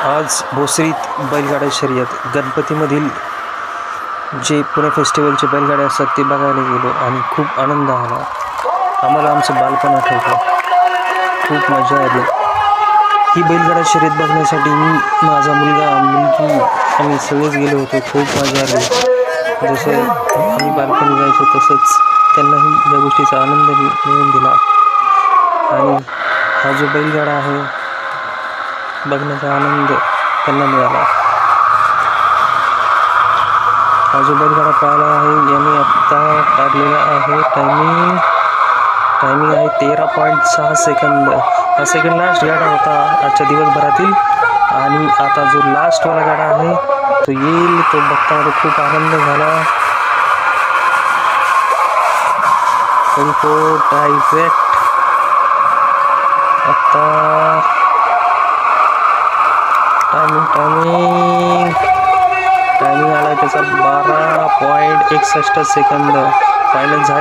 आज भोसरीत बैलगाड्या शर्यत. गणपतीमधील जे पुणे फेस्टिवलचे बैलगाड्या असतात ते बघायला गेलो आणि खूप आनंद आला. आम्हाला आमचं बालपण आठवतं. खूप मजा आली. ही बैलगाडा शर्यत बघण्यासाठी मी माझा मुलगा मुलगी आम्ही सगळेच गेलो होतो. खूप मजा आली. जसं आम्ही बालपणी जायचो तसंच त्यांनाही या गोष्टीचा आनंद मिळून मिळवून दिला. आणि हा जो बैलगाडा आहे बघण्याचा आनंद त्यांना मिळाला. हा जो पाहिला आहे याने आत्ता काढलेला आहे टायमिंग टायमिंग आहे तेरा पॉईंट सहा सेकंद हा सेकंड लास्ट गाडा होता आजच्या दिवसभरातील. आणि आता जो लास्टवाला गाडा आहे तो येईल तो बघताना खूप आनंद झाला. रिपोर्ट डायरेक्ट आत्ता टायमिंग टायमिंग टायमिंग आला त्याचा बारा पॉईंट एकसष्ट सेकंद. फायनल झाली.